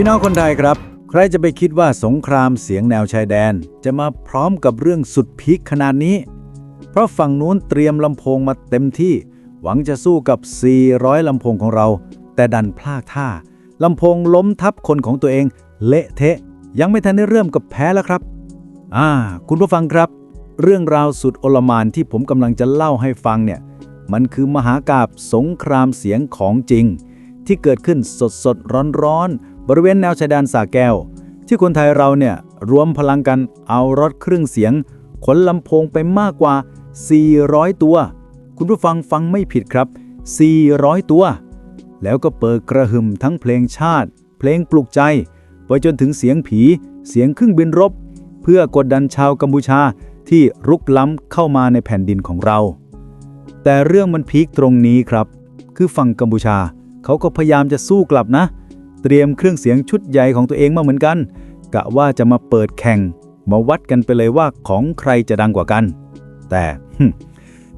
พี่น้องคนไทยครับ ใครจะไปคิดว่าสงครามเสียงแนวชายแดน จะมาพร้อมกับเรื่องสุดพีคขนาดนี้ เพราะฝั่งนู้นเตรียมลำโพงมาเต็มที่ หวังจะสู้กับ 400 ลำโพงของเรา แต่ดันพลาดท่าลำโพงล้มทับคนของตัวเอง เละเทะ ยังไม่ทันได้เริ่มกับแพ้แล้วครับ อ่า คุณผู้ฟังครับ เรื่องราวสุดโอลมานที่ผมกำลังจะเล่าให้ฟังเนี่ย มันคือมหากาบสงครามเสียงของจริง ที่เกิดขึ้นสดสดร้อนร้อนๆ บริเวณแนวชายแดนสาแก้ว ที่คนไทยเราเนี่ยรวมพลังกันเอารถเครื่องเสียง ขนลำโพงไปมากกว่า 400 ตัว คุณผู้ฟังฟังไม่ผิดครับ 400 ตัว แล้วก็เปิดกระหึ่มทั้งเพลงชาติ เพลงปลุกใจ ไปจนถึงเสียงผี เสียงเครื่องบินรบ เพื่อกดดันชาวกัมพูชาที่รุกล้ำเข้ามาในแผ่นดินของเรา แต่เรื่องมันพีคตรงนี้ครับ คือฝั่งกัมพูชา เขาก็พยายามจะสู้กลับนะ เตรียมเครื่องเสียงชุดใหญ่ของตัวเองมาเหมือนกัน กะว่าจะมาเปิดแข่ง มาวัดกันไปเลยว่าของใครจะดังกว่ากัน แต่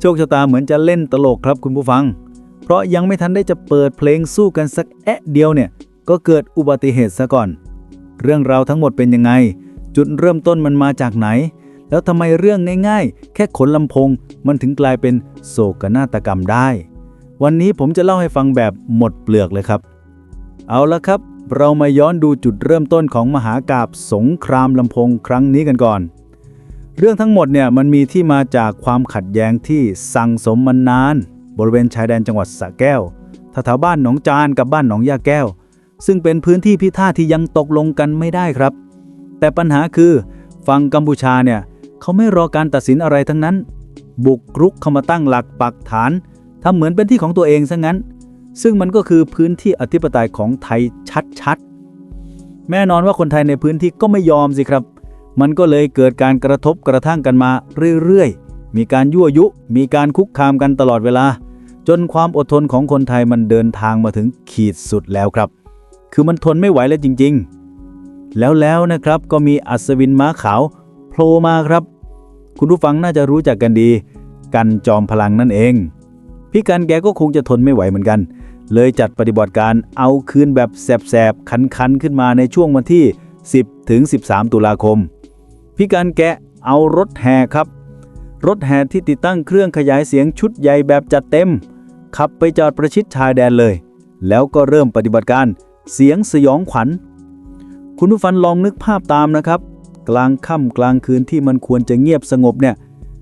โชคชะตาเหมือนจะเล่นตลกครับคุณผู้ฟัง เพราะยังไม่ทันได้จะเปิดเพลงสู้กันสักแอะเดียวเนี่ย ก็เกิดอุบัติเหตุซะก่อน เรื่องราวทั้งหมดเป็นยังไง จุดเริ่มต้นมันมาจากไหน แล้วทำไมเรื่องง่ายๆ แค่ขนลำโพงมันถึงกลายเป็นโศกนาฏกรรมได้ วันนี้ผมจะเล่าให้ฟังแบบหมดเปลือกเลยครับ เอาละครับ เรามาย้อนดูจุดเริ่มต้นของมหากาบสงครามลำพงครั้งนี้กันก่อน เรื่องทั้งหมดเนี่ยมันมีที่มาจากความขัดแย้งที่สั่งสมมานาน บริเวณชายแดนจังหวัดสระแก้วแถวบ้านหนองจานกับบ้านหนองยาแก้ว ซึ่งเป็นพื้นที่พิท่าที่ยังตกลงกันไม่ได้ครับ แต่ปัญหาคือฝั่งกัมพูชาเนี่ยเขาไม่รอการตัดสินอะไรทั้งนั้น บุกรุกเข้ามาตั้งหลักปักฐานทำเหมือนเป็นที่ของตัวเองซะงั้น ซึ่งมันก็คือพื้นที่อธิปไตยของไทยชัดๆ แน่นอนว่าคนไทยในพื้นที่ก็ไม่ยอมสิครับ มันก็เลยเกิดการกระทบกระทั่งกันมาเรื่อยๆ มีการยั่วยุ มีการคุกคามกันตลอดเวลา จนความอดทนของคนไทยมันเดินทางมาถึงขีดสุดแล้วครับ คือมันทนไม่ไหวแล้วจริง ๆ แล้วแล้วนะครับก็มีอัศวินม้าขาวโผล่มาครับ คุณผู้ฟังน่าจะรู้จักกันดี กันจอมพลังนั่นเอง พี่กันแกก็คงจะทนไม่ไหวเหมือนกัน เลยจัดปฏิบัติการเอาคืนแบบแสบๆ คันๆ ขึ้นมาในช่วงวันที่ 10 ถึง 13 ตุลาคมพี่กันแกเอารถแห่ครับ รถแห่ที่ติดตั้งเครื่องขยายเสียงชุดใหญ่แบบจัดเต็ม ขับไปจอดประชิดชายแดนเลย แล้วก็เริ่มปฏิบัติการเสียงสยองขวัญ คุณผู้ฟังลองนึกภาพตามนะครับ กลางค่ำกลางคืนที่มันควรจะเงียบสงบเนี่ย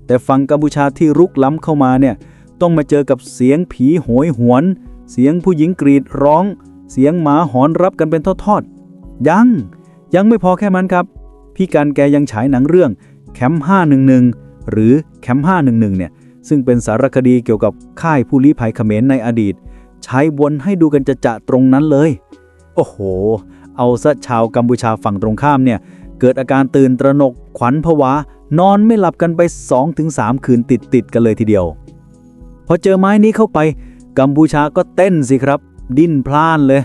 แต่ฝั่งกัมพูชาที่รุกล้ำเข้ามาเนี่ยต้องมาเจอกับเสียงผีโหยหวน เสียงผู้หญิงกรีดร้อง เสียงหมาหอนรับกันเป็นทอดๆ ยัง ยังไม่พอแค่นั้นครับ พี่กันแกยังฉายหนังเรื่องแคมป์511 หรือแคมป์511 เนี่ย ซึ่งเป็นสารคดีเกี่ยวกับค่ายผู้ลี้ภัยเขมรในอดีต ใช้วนให้ดูกันจะจะตรงนั้นเลย โอ้โห เอาซะชาวกัมพูชาฝั่งตรงข้ามเนี่ย เกิดอาการตื่นตระหนกขวัญผวานอนไม่หลับกันไป 2-3 คืนติดติดๆกันเลยทีเดียว พอเจอไม้นี้เข้าไป กัมพูชาก็เต้นสิครับ ดิ้นพล่านเลย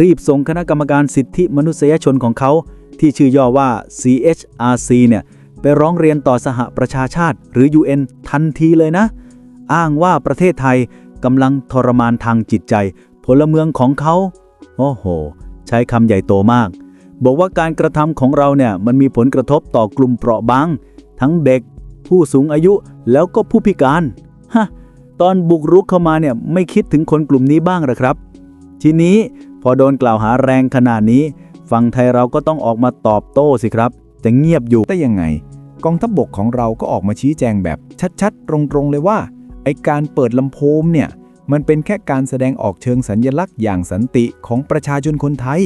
รีบส่งคณะกรรมการสิทธิมนุษยชนของเขา ที่ชื่อย่อว่า CHRC เนี่ยไปร้องเรียนต่อสหประชาชาติ หรือ UN ทันทีเลยนะ อ้างว่าประเทศไทยกำลังทรมานทางจิตใจ พลเมืองของเขา โอ้โห ใช้คำใหญ่โตมาก บอกว่าการกระทำของเราเนี่ยมันมีผลกระทบต่อกลุ่มเปราะบาง ทั้งเด็ก ผู้สูงอายุแล้วก็ผู้พิการ ฮะ ตอนบุกรุกเข้ามาเนี่ยไม่คิดถึงคนกลุ่มนี้บ้างหรอครับ ทีนี้พอโดนกล่าวหาแรงขนาดนี้ ฝั่งไทยเราก็ต้องออกมาตอบโต้สิครับ แต่เงียบอยู่ได้ยังไง กองทัพบบกของเราก็ออกมาชี้แจงแบบชัดๆ ตรงๆเลยว่า ไอการเปิดลำโพงเนี่ย มันเป็นแค่การแสดงออกเชิงสัญญลักษณ์อย่างสันติของประชาชนคนไทย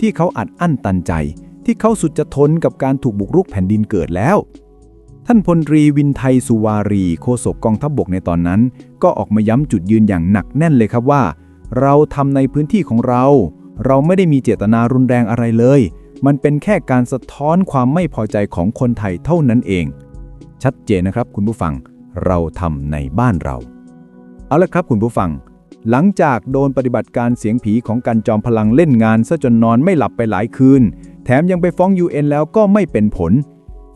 ที่เขาอัดอั้นตันใจ ที่เขาสุดจะทนกับการถูกบุกรุกแผ่นดินเกิดแล้ว ท่านพลตรีวินไทยสุวารีโฆษกกองทัพบบกในตอนนั้น ก็ออกมาย้ำจุดยืนอย่างหนักแน่นเลยครับว่า เราทำในพื้นที่ของเรา เราไม่ได้มีเจตนารุนแรงอะไรเลย มันเป็นแค่การสะท้อนความไม่พอใจของคนไทยเท่านั้นเอง ชัดเจนนะครับคุณผู้ฟังเราทำในบ้านเรา เอาละครับคุณผู้ฟัง หลังจากโดนปฏิบัติการเสียงผีของกันจอมพลังเล่นงานซะจนนอนไม่หลับไปหลายคืน แถมยังไปฟ้อง UN แล้วก็ไม่เป็นผล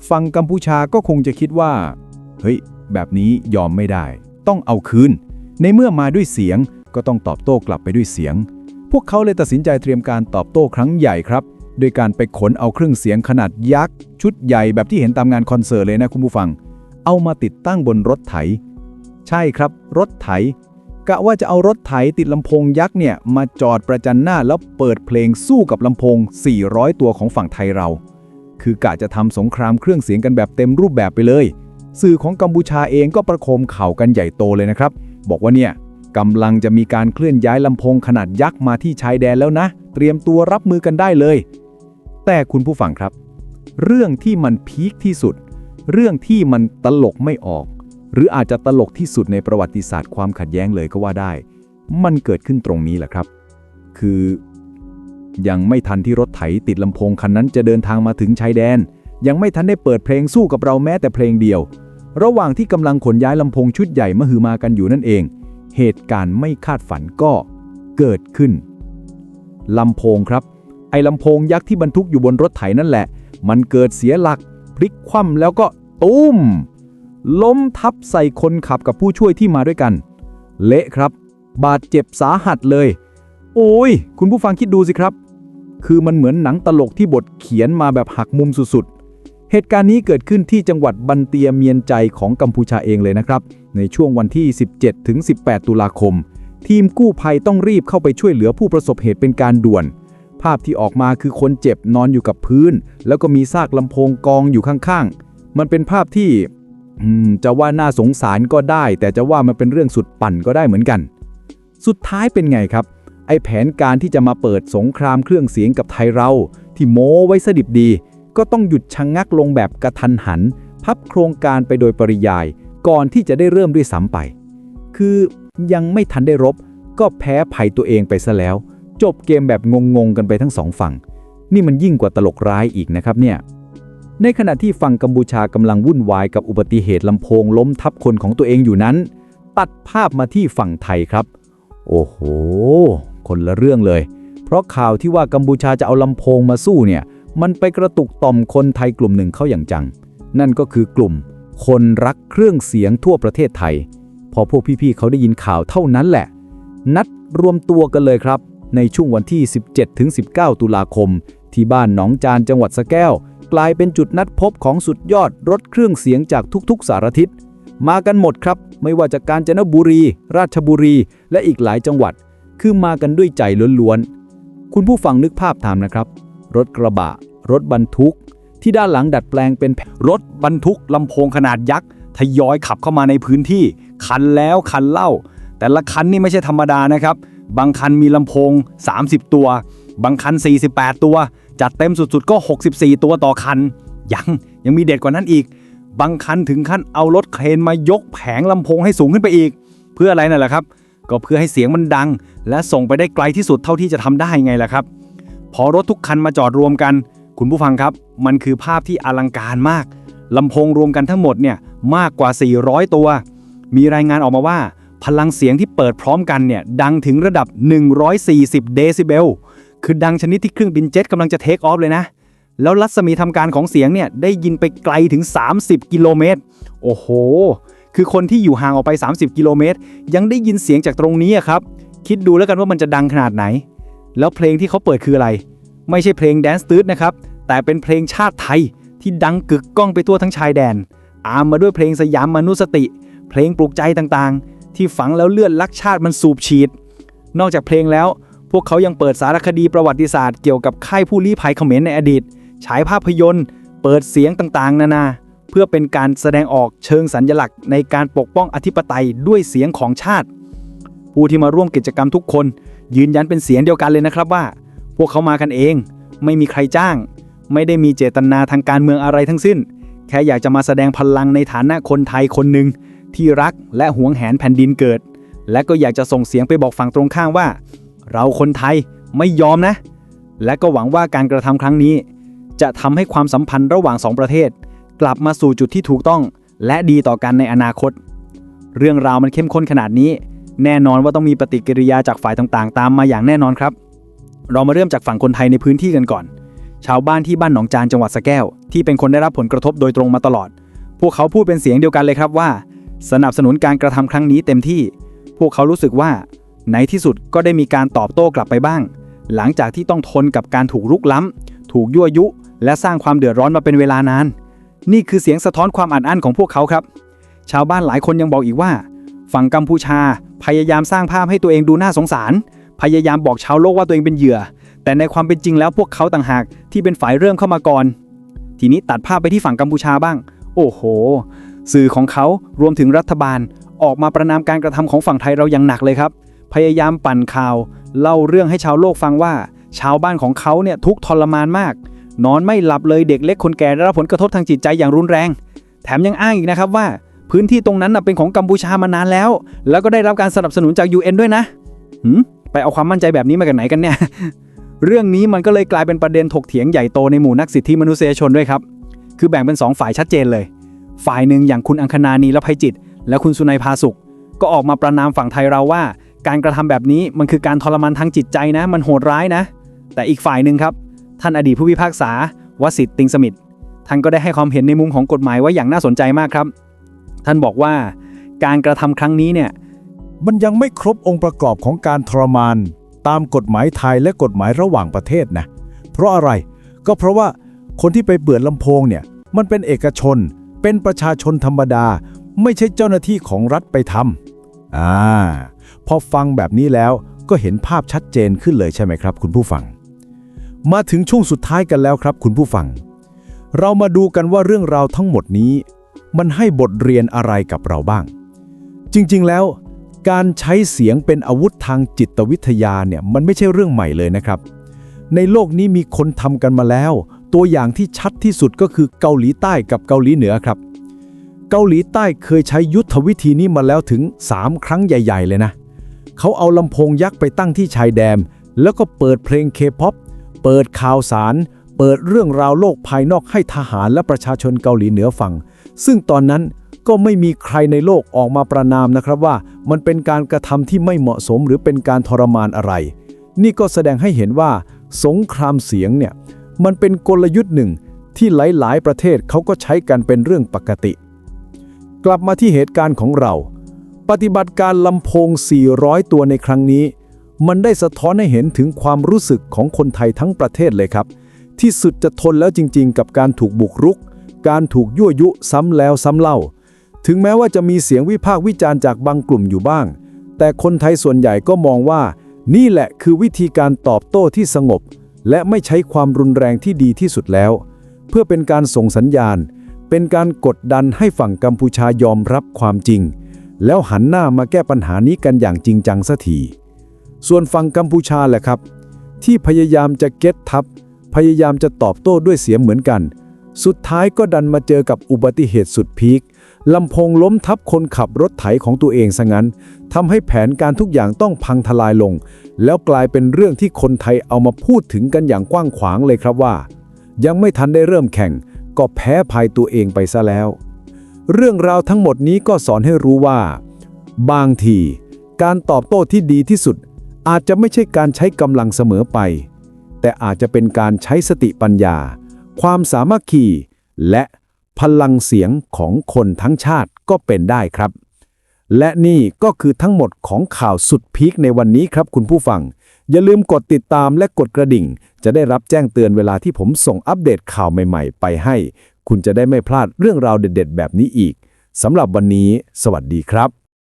ฝั่งกัมพูชาก็คงจะคิดว่า เฮ้ย แบบนี้ยอมไม่ได้ ต้องเอาคืน ในเมื่อมาด้วยเสียงก็ต้องตอบโต้กลับไปด้วยเสียง พวกเขาเลยตัดสินใจเตรียมการตอบโต้ครั้งใหญ่ครับ โดยการไปขนเอาเครื่องเสียงขนาดยักษ์ ชุดใหญ่แบบที่เห็นตามงานคอนเสิร์ตเลยนะคุณผู้ฟัง เอามาติดตั้งบนรถไถ ใช่ครับ รถไถกะว่าจะเอารถไถติดลำโพงยักษ์เนี่ยมาจอดประจันหน้าแล้วเปิดเพลงสู้กับลำโพง 400 ตัวของฝั่งไทยเรา คือกะจะทำสงครามเครื่องเสียงกันแบบเต็มรูปแบบไปเลย สื่อของกัมพูชาเองก็ประโคมข่าวกันใหญ่โตเลยนะครับ บอกว่าเนี่ยกำลังจะมีการเคลื่อนย้ายลำโพงขนาดยักษ์มาที่ชายแดนแล้วนะ เตรียมตัวรับมือกันได้เลย แต่คุณผู้ฟังครับ เรื่องที่มันพีคที่สุด เรื่องที่มันตลกไม่ออก หรืออาจจะตลกที่สุดในประวัติศาสตร์ความขัดแย้งเลยก็ว่าได้ มันเกิดขึ้นตรงนี้แหละครับ คือ ยังไม่ทันที่รถไถติดลำโพงคันนั้นจะเดินทางมาถึงชายแดน ยังไม่ทันได้เปิดเพลงสู้กับเราแม้แต่เพลงเดียว ระหว่างที่กำลังขนย้ายลำโพงชุดใหญ่มหือมากันอยู่นั่นเอง เหตุการณ์ไม่คาดฝันก็เกิดขึ้นลำโพงครับ ไอ้ลำโพงยักษ์ที่บรรทุกอยู่บนรถไถนั่นแหละ มันเกิดเสียหลัก พลิกคว่ำแล้วก็ตุ้ม ล้มทับใส่คนขับกับผู้ช่วยที่มาด้วยกัน เละครับ บาดเจ็บสาหัสเลย โอ้ย คุณผู้ฟังคิดดูสิครับ คือมันเหมือนหนังตลกที่บทเขียนมาแบบหักมุมสุดๆ เหตุการณ์นี้เกิดขึ้นที่จังหวัดบันเตียเมียนใจของกัมพูชาเองเลยนะครับ ในช่วงวันที่ 17 ถึง 18 ตุลาคม ทีมกู้ภัยต้องรีบเข้าไปช่วยเหลือผู้ประสบเหตุเป็นการด่วน ภาพที่ออกมาคือคนเจ็บนอนอยู่กับพื้น แล้วก็มีซากลำโพงกองอยู่ข้างๆ มันเป็นภาพที่จะว่าน่าสงสารก็ได้ แต่จะว่ามันเป็นเรื่องสุดปั่นก็ได้เหมือนกัน สุดท้ายเป็นไงครับ ไอแผนการที่จะมาเปิดสงครามเครื่องเสียงกับไทยเรา ที่โม้ไว้สดิบดี ก็ต้องหยุดชะงงักลงแบบกระทันหัน พับโครงการไปโดยปริยาย ก่อนที่จะได้เริ่มด้วยซ้ำไป คือยังไม่ทันได้รบ ก็แพ้ภัยตัวเองไปซะแล้ว จบเกมแบบงงๆกันไปทั้งสองฝั่ง นี่มันยิ่งกว่าตลกร้ายอีกนะครับเนี่ยในขณะที่ฝั่งกัมพูชากำลังวุ่นวายกับอุบัติเหตุลำโพงล้มทับคนของตัวเองอยู่นั้น ตัดภาพมาที่ฝั่งไทยครับ โอ้โห คนละเรื่องเลย เพราะข่าวที่ว่ากัมพูชาจะเอาลำโพงมาสู้เนี่ย มันไปกระตุกต่อมคนไทยกลุ่มหนึ่งเข้าอย่างจัง นั่นก็คือกลุ่ม คนรักเครื่องเสียงทั่วประเทศไทย พอพวกพี่ๆเขาได้ยินข่าวเท่านั้นแหละ นัดรวมตัวกันเลยครับ ในช่วงวันที่ 17-19 ตุลาคม ที่บ้านหนองจานจังหวัดสะแก้ว กลายเป็นจุดนัดพบของสุดยอดรถเครื่องเสียงจากทุกๆ สารทิศมากันหมดครับ ไม่ว่าจะกาญจนบุรี ราชบุรี และอีกหลายจังหวัด คือมากันด้วยใจล้วนๆ คุณผู้ฟังนึกภาพตามนะครับ รถกระบะ รถบรรทุก ที่ด้านหลังดัดแปลงเป็นรถบรรทุกลำโพงขนาดยักษ์ทยอยขับเข้ามาในพื้นที่ คันแล้วคันเล่า แต่ละคันนี่ไม่ใช่ธรรมดานะครับ บางคันมีลำโพง 30 ตัว บางคัน 48 ตัว จัดเต็มสุดๆ ก็ 64 ตัวต่อคัน ยังยังมีเด็ดกว่านั้นอีก บางคันถึงขั้นเอารถเครนมายกแผงลำโพงให้สูงขึ้นไปอีก เพื่ออะไรนั่นแหละครับ ก็เพื่อให้เสียงมันดัง และส่งไปได้ไกลที่สุดเท่าที่จะทำได้ไงล่ะครับ พอรถทุกคันมาจอดรวมกัน คุณผู้ฟังครับ มันคือภาพที่อลังการมากลำโพงรวมกันทั้งหมดเนี่ยมากกว่า 400 ตัว มีรายงานออกมาว่า พลังเสียงที่เปิดพร้อมกันเนี่ยดังถึงระดับ 140 เดซิเบล คือดังชนิดที่เครื่องบินเจ็ตกำลังจะเทคออฟเลยนะ แล้วรัศมีทำการของเสียงเนี่ยได้ยินไปไกลถึง 30 กิโลเมตร โอ้โห คือคนที่อยู่ห่างออกไป 30 กิโลเมตร ยังได้ยินเสียงจากตรงนี้ครับ คิดดูแล้วกันว่ามันจะดังขนาดไหน แล้วเพลงที่เขาเปิดคืออะไร ไม่ใช่เพลงแดนซ์ตืดนะครับ แต่เป็นเพลงชาติไทยที่ดังกึกก้องไปทั่วทั้งชายแดนตามมาด้วยเพลงสยามมนุสติ เพลงปลุกใจต่างๆ ที่ฝังแล้วเลือดรักชาติมันสูบฉีด นอกจากเพลงแล้ว พวกเขายังเปิดสารคดีประวัติศาสตร์เกี่ยวกับค่ายผู้ลี้ภัยเขมรในอดีต ฉายภาพยนตร์ เปิดเสียงต่างๆ นานา พื่อเป็นการแสดงออกเชิงสัญลักษณ์ในการปกป้องอธิปไตยด้วยเสียงของชาติ ผู้ที่มาร่วมกิจกรรมทุกคน ยืนยันเป็นเสียงเดียวกันเลยนะครับว่า พวกเขามากันเอง ไม่มีใครจ้าง ไม่ได้มีเจตนาทางการเมืองอะไรทั้งสิ้น แค่อยากจะมาแสดงพลังในฐานะคนไทยคนหนึ่งที่รักและหวงแหนแผ่นดินเกิด และก็อยากจะส่งเสียงไปบอกฝั่งตรงข้ามว่า เราคนไทยไม่ยอมนะ และก็หวังว่าการกระทำครั้งนี้ จะทำให้ความสัมพันธ์ระหว่างสองประเทศ กลับมาสู่จุดที่ถูกต้อง และดีต่อกันในอนาคต เรื่องราวมันเข้มข้นขนาดนี้ แน่นอนว่าต้องมีปฏิกิริยาจากฝ่ายต่างๆ ตามมาอย่างแน่นอนครับ เรามาเริ่มจากฝั่งคนไทยในพื้นที่กันก่อน ชาวบ้านที่บ้านหนองจานจังหวัดสะแก้ว ที่เป็นคนได้รับผลกระทบโดยตรงมาตลอด พวกเขาพูดเป็นเสียงเดียวกันเลยครับว่า สนับสนุนการกระทำครั้งนี้เต็มที่ พวกเขารู้สึกว่าในที่สุดก็ได้มีการตอบโต้กลับไปบ้าง หลังจากที่ต้องทนกับการถูกรุกล้ำ ถูกยั่วยุ และสร้างความเดือดร้อนมาเป็นเวลานาน นี่คือเสียงสะท้อนความอัดอั้นของพวกเขาครับ ชาวบ้านหลายคนยังบอกอีกว่า ฝั่งกัมพูชาพยายามสร้างภาพให้ตัวเองดูน่าสงสาร พยายามบอกชาวโลกว่าตัวเองเป็นเหยื่อ แต่ในความเป็นจริงแล้วพวกเขาต่างหากที่เป็นฝ่ายเริ่มเข้ามาก่อน ทีนี้ตัดภาพไปที่ฝั่งกัมพูชาบ้าง โอ้โห สื่อของเขารวมถึงรัฐบาล ออกมาประนามการกระทำของฝั่งไทยเราอย่างหนักเลยครับ พยายามปั่นข่าว เล่าเรื่องให้ชาวโลกฟังว่า ชาวบ้านของเขาเนี่ยทุกทรมานมาก นอนไม่หลับเลยเด็กเล็กคนแก่ได้รับผลกระทบทางจิตใจอย่างรุนแรง แถมยังอ้างอีกนะครับว่า พื้นที่ตรงนั้นเป็นของกัมพูชามานานแล้ว แล้วก็ได้รับการสนับสนุนจาก UN ด้วยนะหืมไปเอาความมั่นใจแบบนี้มาจากไหนกันเนี่ย เรื่องนี้มันก็เลยกลายเป็นประเด็นถกเถียงใหญ่โตในหมู่นักสิทธิมนุษยชนด้วยครับ คือแบ่งเป็นสองฝ่ายชัดเจนเลย ฝ่ายหนึ่งอย่างคุณอังคณานีและภัยจิต และคุณสุนัยพาสุข ก็ออกมาประนามฝั่งไทยเราว่า การกระทำแบบนี้มันคือการทรมานทางจิตใจนะ มันโหดร้ายนะ แต่อีกฝ่ายหนึ่งครับ ท่านอดีตผู้พิพากษาวสิทธิ์ติงสมิทธ์ท่านก็ได้ให้ความเห็นในมุมของกฎหมายไว้อย่างน่าสนใจมากครับ ท่านบอกว่าการกระทำครั้งนี้เนี่ยมันยังไม่ครบองค์ประกอบของการทรมาน ตามกฎหมายไทยและกฎหมายระหว่างประเทศนะ เพราะอะไรก็เพราะว่าคนที่ไปเปิดลำโพงเนี่ยมันเป็นเอกชน เป็นประชาชนธรรมดา ไม่ใช่เจ้าหน้าที่ของรัฐไปทำอ่าพอฟังแบบนี้แล้วก็เห็นภาพชัดเจนขึ้นเลยใช่ไหมครับ คุณผู้ฟัง มาถึงช่วงสุดท้ายกันแล้วครับคุณผู้ฟัง เรามาดูกันว่าเรื่องราวทั้งหมดนี้ มันให้บทเรียนอะไรกับเราบ้าง จริงๆแล้ว การใช้เสียงเป็นอาวุธทางจิตวิทยาเนี่ยมันไม่ใช่เรื่องใหม่เลยนะครับ ในโลกนี้มีคนทำกันมาแล้ว ตัวอย่างที่ชัดที่สุดก็คือเกาหลีใต้กับเกาหลีเหนือครับ เกาหลีใต้เคยใช้ยุทธวิธีนี้มาแล้วถึง 3 ครั้งใหญ่ ๆ เลยนะเขาเอาลำโพงยักษ์ไปตั้งที่ชายแดนแล้วก็เปิดเพลงเคป๊อป เปิดข่าวสาร เปิดเรื่องราวโลกภายนอกให้ทหารและประชาชนเกาหลีเหนือฟัง ซึ่งตอนนั้นก็ไม่มีใครในโลกออกมาประนามนะครับว่า มันเป็นการกระทำที่ไม่เหมาะสมหรือเป็นการทรมานอะไร นี่ก็แสดงให้เห็นว่า สงครามเสียงเนี่ยมันเป็นกลยุทธ์หนึ่งที่หลาย ๆ ประเทศเขาก็ใช้กันเป็นเรื่องปกติ กลับมาที่เหตุการณ์ของเรา ปฏิบัติการลำโพง 400 ตัวในครั้งนี้ มันได้สะท้อนให้เห็นถึงความรู้สึกของคนไทยทั้งประเทศเลยครับ ที่สุดจะทนแล้วจริงๆ กับการถูกบุกรุก การถูกยั่วยุซ้ำแล้วซ้ำเล่า ถึงแม้ว่าจะมีเสียงวิพากษ์วิจารณ์จากบางกลุ่มอยู่บ้าง แต่คนไทยส่วนใหญ่ก็มองว่า นี่แหละคือวิธีการตอบโต้ที่สงบ และไม่ใช้ความรุนแรงที่ดีที่สุดแล้ว เพื่อเป็นการส่งสัญญาณ เป็นการกดดันให้ฝั่งกัมพูชายอมรับความจริง แล้วหันหน้ามาแก้ปัญหานี้กันอย่างจริงจังสักที ส่วนฝั่งกัมพูชาแหละครับ ที่พยายามจะเก็ตทับ พยายามจะตอบโต้ด้วยเสียงเหมือนกัน สุดท้ายก็ดันมาเจอกับอุบัติเหตุสุดพีคลำโพงล้มทับคนขับรถไถของตัวเองซะงั้นทำให้แผนการทุกอย่างต้องพังทลายลง แล้วกลายเป็นเรื่องที่คนไทยเอามาพูดถึงกันอย่างกว้างขวางเลยครับว่า ยังไม่ทันได้เริ่มแข่ง ก็แพ้ภายตัวเองไปซะแล้ว เรื่องราวทั้งหมดนี้ก็สอนให้รู้ว่า บางที การตอบโต้ที่ดีที่สุด อาจจะไม่ใช่การใช้กำลังเสมอไป แต่อาจจะเป็นการใช้สติปัญญา ความสามัคคี และพลังเสียงของคนทั้งชาติก็เป็นได้ครับ และนี่ก็คือทั้งหมดของข่าวสุดพีคในวันนี้ครับคุณผู้ฟัง อย่าลืมกดติดตามและกดกระดิ่ง จะได้รับแจ้งเตือนเวลาที่ผมส่งอัปเดตข่าวใหม่ๆ ไปให้ คุณจะได้ไม่พลาดเรื่องราวเด็ด ๆ แบบนี้อีกสำหรับวันนี้ สวัสดีครับ